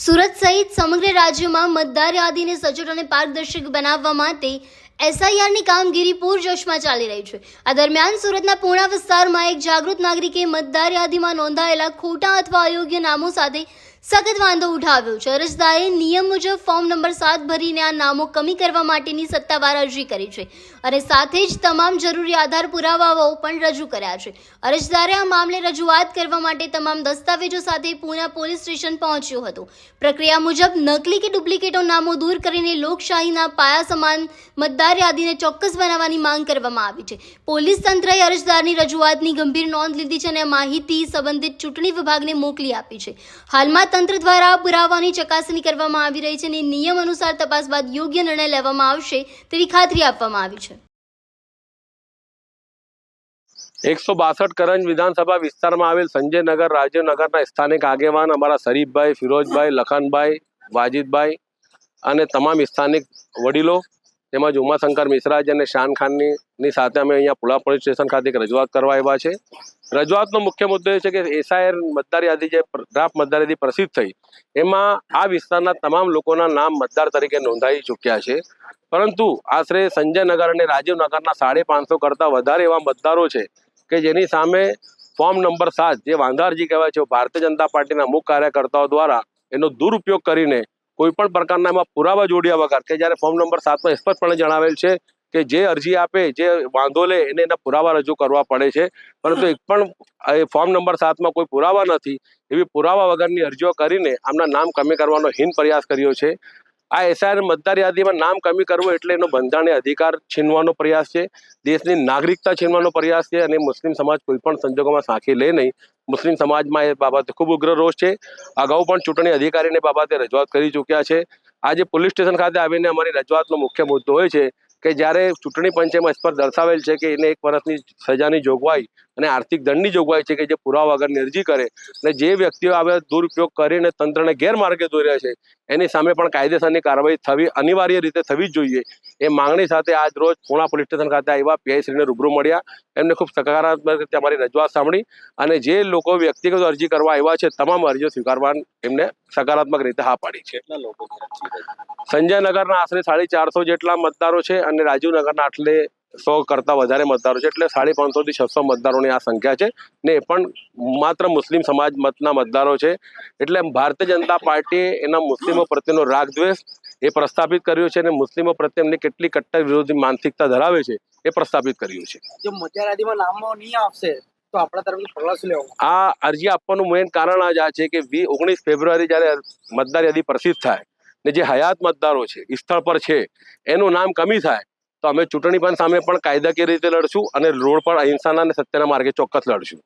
સુરત સહિત સમગ્ર રાજ્યમાં મતદાર યાદીને સચોટ અને પારદર્શક બનાવવા માટે એસઆઈઆરની કામગીરી પૂરજોશમાં ચાલી રહી છે. આ દરમિયાન સુરતના પૂર્ણા વિસ્તારમાં એક જાગૃત નાગરિકે મતદાર યાદીમાં નોંધાયેલા ખોટા અથવા અયોગ્ય નામો સાથે સખત વાંધો ઉઠાવ્યો છે. અરજદારે નિયમ મુજબ ફોર્મ નંબર સાત ભરીને આ નામો કમી કરવા માટેની સત્તાવાર અરજી કરી છે અને સાથે જ તમામ જરૂરી આધાર પુરાવાઓ પણ રજૂ કર્યા છે. અરજદારે આ મામલે રજૂઆત કરવા માટે તમામ દસ્તાવેજો સાથે પૂના પોલીસ સ્ટેશન પહોંચ્યો હતો. પ્રક્રિયા મુજબ નકલી કે ડુપ્લિકેટો નામો દૂર કરીને લોકશાહીના પાયા સમાન મતદાર યાદીને ચોક્કસ બનાવવાની માંગ કરવામાં આવી છે. પોલીસ તંત્રએ અરજદારની રજૂઆતની ગંભીર નોંધ લીધી છે અને માહિતી સંબંધિત ચૂંટણી વિભાગને મોકલી આપી છે. હાલમાં તંત્ર દ્વારા પુરાવાની ચકાસણી કરવામાં આવી રહી છે અને નિયમ અનુસાર તપાસ બાદ યોગ્ય નિર્ણય લેવામાં આવશે તેવી ખાતરી આપવામાં આવી છે. એકસો બાસઠ કરંજ વિધાનસભા વિસ્તારમાં આવેલ સંજયનગર રાજીવનગરના સ્થાનિક આગેવાન અમારા શરીફભાઈ, ફિરોજભાઈ, લખનભાઈ, વાજીદભાઈ અને તમામ સ્થાનિક વડીલો તેમજ ઉમાશંકર મિશ્રાજી અને શાન ખાનની સાથે અમે અહીંયા પુલા પોલીસ સ્ટેશન ખાતે રજૂઆત કરવા આવ્યા છે. રજૂઆતનો મુખ્ય મુદ્દો એ છે કે એસઆઈઆર મતદાર યાદી જે ડ્રાફ્ટ મતદાર યાદી પ્રસિદ્ધ થઈ, એમાં આ વિસ્તારના તમામ લોકોના નામ મતદાર તરીકે નોંધાઈ ચૂક્યા છે. પરંતુ આશરે સંજયનગર અને રાજીવનગરના સાડી પાંચસો કરતાં વધારે એવા મતદારો છે કે જેની સામે ફોર્મ નંબર સાત જે વાંધારજી કહેવાય છે, ભારતીય જનતા પાર્ટીના મુખ્ય કાર્યકર્તાઓ દ્વારા એનો દુરુપયોગ કરીને કોઈ પણ પ્રકારના એમાં પુરાવા જોડ્યા વગર, કે જ્યારે ફોર્મ નંબર સાતમાં સ્પષ્ટપણે જણાવેલ છે કે જે અરજી આપે, જે વાંધો લે, એને એના પુરાવા રજૂ કરવા પડે છે. પરંતુ એક પણ ફોર્મ નંબર સાતમાં કોઈ પુરાવા નથી, એવી પુરાવા વગરની અરજીઓ કરીને આમના નામ કમી કરવાનો હિન પ્રયાસ કર્યો છે. આ એસઆઈઆર મતદાર યાદીમાં નામ કમી કરવું એટલે એનો બંધારણીય અધિકાર છીનવાનો પ્રયાસ છે. દેશની નાગરિકતા છીનવાનો પ્રયાસ છે અને મુસ્લિમ સમાજ કોઈ પણ સંજોગોમાં સાંખી લે નહીં. મુસ્લિમ સમાજમાં એ બાબતે ખૂબ ઉગ્ર રોષ છે. અગાઉ પણ ચૂંટણી અધિકારીને બાબતે રજૂઆત કરી ચૂક્યા છે. આજે પોલીસ સ્ટેશન ખાતે આવીને અમારી રજૂઆતનો મુખ્ય મુદ્દો હોય છે કે જ્યારે ચૂંટણી પંચેમાં સ્પષ્ટ દર્શાવેલ છે કે એને એક વર્ષની સજાની જોગવાઈ અને આર્થિક દંડની જોગવાઈ છે કે જે પુરાવા વગરની અરજી કરે અને જે વ્યક્તિઓ આવે દુરુપયોગ કરીને તંત્રને ગેરમાર્ગે દોર્યા છે એની સામે પણ કાયદેસરની કાર્યવાહી થવી અનિવાર્ય રીતે થવી જ જોઈએ. એ માંગણી સાથે આજ રોજ પૂણા પોલીસ સ્ટેશન ખાતે આવ્યા પીઆઈશ્રીને રૂબરૂ મળ્યા. એમને ખૂબ સકારાત્મક રીતે અમારી રજૂઆત સાંભળી અને જે લોકો વ્યક્તિગત અરજી કરવા આવ્યા છે તમામ અરજીઓ સ્વીકારવા એમને સકારાત્મક રીતે હા પાડી છે. સંજયનગરના આશરે સાડી ચારસો જેટલા મતદારો છે અને રાજીવનગરના આટલે સો કરતાં વધારે મતદારો છે. એટલે સાડી પાંચસોથી છસો મતદારોની આ સંખ્યા છે. ને એ પણ માત્ર મુસ્લિમ સમાજ મતના મતદારો છે. એટલે ભારતીય જનતા પાર્ટીએ એના મુસ્લિમો પ્રત્યેનો રાગ દ્વેષ એ પ્રસ્થાપિત કર્યો છે અને મુસ્લિમો પ્રત્યે એમની કેટલી કટ્ટર વિરોધી માનસિકતા ધરાવે છે એ પ્રસ્થાપિત કર્યું છે. જો મતદાર નામો નહીં આવશે તો આપણા તરફથી પગલાં શું લેવું. આ અરજી આપવાનું મેઇન કારણ જ આ છે કે વી ઓગણીસ ફેબ્રુઆરી જ્યારે મતદાર યાદી પ્રસિદ્ધ થાય ને જે હયાત મતદારો છે સ્થળ પર છે, એનું નામ કમી થાય, તો અમે ચૂંટણી પંચ સામે પણ કાયદાકીય રીતે લડશું અને રોડ પર અહિંસાના અને સત્યના માર્ગે ચોક્કસ લડશું.